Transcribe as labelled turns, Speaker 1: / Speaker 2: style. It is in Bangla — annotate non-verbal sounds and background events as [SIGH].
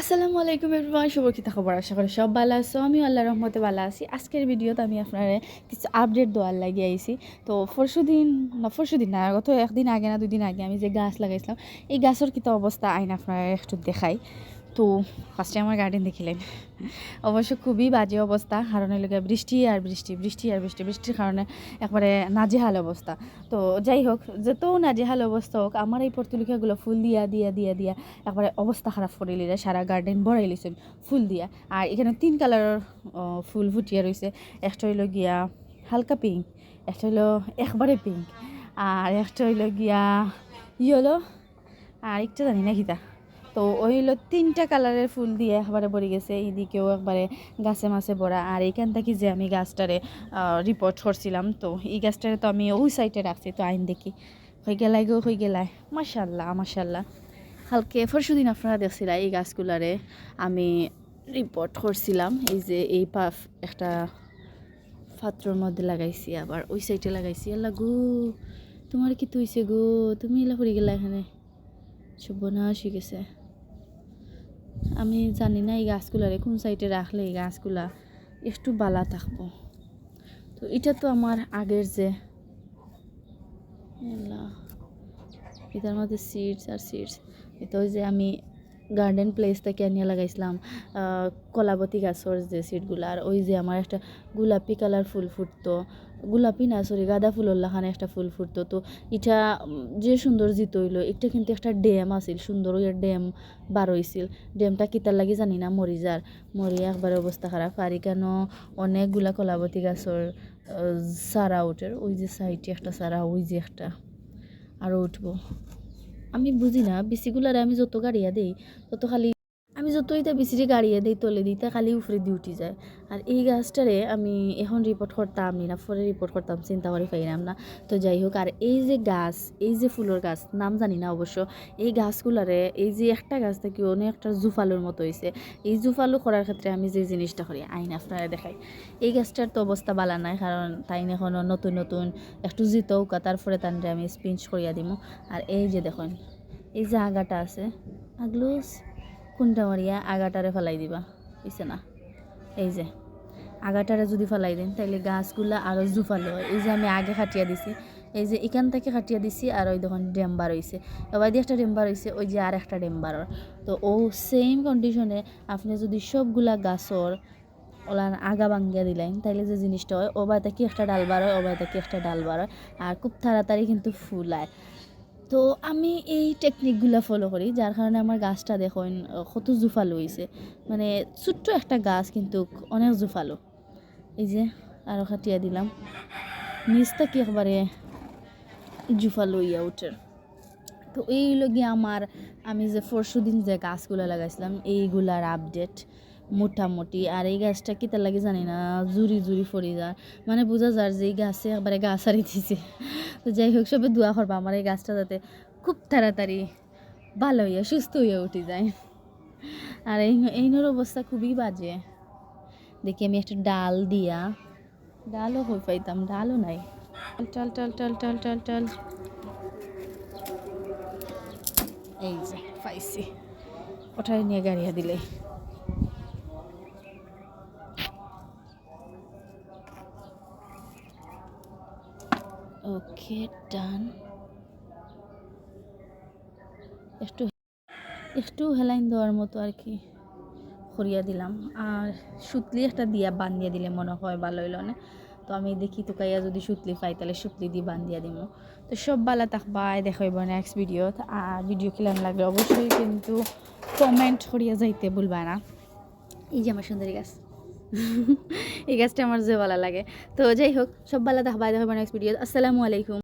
Speaker 1: আসসালামু আলাইকুম এভরিওয়ান শুভ কিতা খবর, আশা করি সব ভালো আছো। আমি আল্লাহ রহমতে ভালো আছি। আজকের ভিডিওতে আমি আপনার কিছু আপডেট দেওয়ার লাগি আইছি। তো পরশু দিন না পরশু দিন না, গত একদিন আগে না দুদিন আগে আমি যে গাছ লাগাইছিলাম, এই গাছের কিতা অবস্থা আইন আপনার একটু দেখাই। তো ফার্স্টে আমার গার্ডেন দেখিলেন। অবশ্য খুবই বাজে অবস্থা, কারণ এলাকায় বৃষ্টি আর বৃষ্টি বৃষ্টি আর বৃষ্টি, বৃষ্টির কারণে একবারে নাজেহাল অবস্থা। তো যাই হোক যত নাজেহাল অবস্থা হোক, আমার এই পর্তুলিকাগুলো ফুল দিয়া দিয়া দিয়া দিয়া একবারে অবস্থা খারাপ করে লিলে সারা গার্ডেন ভরাই লিছেন ফুল দিয়া। আর এখানে তিন কালারের ফুল ফুটিয়া রয়েছে একটা হইল গিয়া হালকা পিঙ্ক একটা হইল একবারে পিঙ্ক আর একটা হইল গিয়া ইয়েলো আর একটা জানি না কিতা তো ওই হলো তিনটা কালারের ফুল দিয়ে একবারে ভরে গেছে। এইদিকেও একবারে গাছে মাছে ভরা। আর এইখান থেকে যে আমি গাছটারে রিপোর্ট করছিলাম, তো এই গাছটারে তো আমি ওই সাইডে রাখছি। তো আইন দেখি। হয়ে গেলাই গো হয়ে গেলাই মাশাল্লাহ মাশাল্লাহ কালকে পরশু দিন আপনারা দেখছিলা এই গাছগুলারে আমি রিপোর্ট করছিলাম। এই যে এই পাফ একটা পাত্রর মধ্যে লাগাইছি, আবার ওই সাইডে লাগাইছি। আল্লাহ গো, তোমার কি তুইছে গো? তুমি এলা পড়ে গেলা এখানে? সর্বনাশ হয়ে গেছে আমি জানি না এই গাছগুলার কোন সাইডে রাখলে এই গাছগুলা একটু বালা থাকব। তো এটা তো আমার আগের যে এটার মধ্যে সিডস আর সিডস এটা ওই যে আমি গার্ডেন প্লেস থেকে আনিয়ে লাগাইছিলাম কলাবতী গাছের যে সিডগুলো আর ওই যে আমার একটা গোলাপি কালার ফুল ফুটতো। গোলাপি না সরি গাঁদা ফুলের লাখানে একটা ফুল ফুটতো। তো এটা যে সুন্দর জিত হইল এটা কিন্তু একটা ড্যাম আছিল, সুন্দর ওই ড্যাম বার হইছিল। ড্যামটা কিতার লাগি জানি না মরি যার মরি একবার অবস্থা খারাপ। আর কেন অনেকগুলা কলাবতী গাছের সারা উঠের ওই যে সাইডে একটা সারা ওই যে একটা। আরও উঠবো। আমি বুঝি না বিসিগুলারে আমি যত গাড়িয়া দেই তত খালি আমি যতই তা বিসিরি গাড়িয়া দেই, তলে দিই তা খালি উপরে দিয়ে উঠি যায়। আর এই গাছটারে আমি এখন রিপোর্ট করতাম নি পরে রিপোর্ট করতাম চিন্তা করে পাইলাম না। তো যাই হোক আর এই যে গাছ, এই যে ফুলের গাছ, নাম জানি না অবশ্য এই গাছগুলারে এই যে একটা গাছ থেকে অনেক একটা জুফালুর মতো হয়েছে এই জুফালু করার ক্ষেত্রে আমি যে জিনিসটা করি, আইন আপনারা দেখাই। এই গাছটার তো অবস্থা বালা নাই কারণ তাই এখনও নতুন নতুন একটু জিতও তারপরে তানরে আমি স্পিঞ্চ করিয়া দিমু। আর এই যে দেখুন, এই যে আগাটা আছে আগলুস কোনটা মারিয়া আগাটারে ফেলাই দিবা? বুঝছে না? এই যে, আগাটারে যদি ফেলাই দেন, তাইলে গাছগুলা আরও জুফালো হয়। এই যে আমি আগে খাটিয়া দিছি, এই যে এখান থেকে খাটিয়া দিছি আর ওই দেখুন ডেম্বার হয়েছে এবার দিয়ে একটা ডেম্বার হয়েছে ওই যে আর একটা ডেম্বারর। তো ও সেম কন্ডিশনে আপনি যদি সবগুলা গাছর ওলার আগা ভাঙ্গিয়া দিলেন, তাইলে যে জিনিসটা হয়, ও বাড়িতে কি একটা ডাল বার হয়, ও বাড়িতে কি একটা ডাল বার হয়। আর খুব তাড়াতাড়ি কিন্তু ফুলায়। তো আমি এই টেকনিকগুলো ফলো করি, যার কারণে আমার গাছটা দেখুন কত জুফালো হয়েছে মানে ছোট্ট একটা গাছ কিন্তু অনেক জুফালো। এই যে আরও খাটিয়া দিলাম। নিচটা কি একবারে জুফালো ইয়া উঠে। তো এই গিয়ে আমার, আমি যে পরশু দিন যে গাছগুলো লাগাইছিলাম, এইগুলার আপডেট মোটামুটি। আর এই গাছটা কিতা লাগে জানি না জুরি জুরি ফরি যায়। মানে বোঝা যার যে এই গাছে একবারে গাছ হারি দিছে। তো যাই হোক সবে দোয়া করবা আমার এই গাছটা যাতে খুব তাড়াতাড়ি ভালো হইয়া সুস্থ হইয়া উঠে যায়। আর এই এইনোর অবস্থা খুবই বাজে। দেখি আমি একটা ডাল দিয়া। ডালও হয়ে পাইতাম ডালও নাই। টাল টাল টাল টাল টাল টাল এই যে পাইছি। ওটাই নিয়ে গাড়িয়া দিলে ওকে ডান একটু একটু হেলাইন দেওয়ার মতো আর কি করিয়া দিলাম। আর সুতলি একটা দিয়া বান্ধিয়া দিলে মনে হয় ভালো হইল না? তো আমি দেখি তো কাইয়া যদি সুতলি পাই তাহলে সুতলি দিয়ে বান্ধিয়া দিব তো সব বালা থাকবাই দেখাইব নেক্সট ভিডিও আর ভিডিও খেলান লাগলে অবশ্যই কিন্তু কমেন্ট করিয়া যাইতে ভুলবা না। এই যে আমার সুন্দরী গাছ। [LAUGHS] এই গাছটা আমার যে ভালো লাগে। তো যাই হোক, সব ভালো থাকবাই দেখাইব নেক্সট ভিডিও আসসালামু আলাইকুম।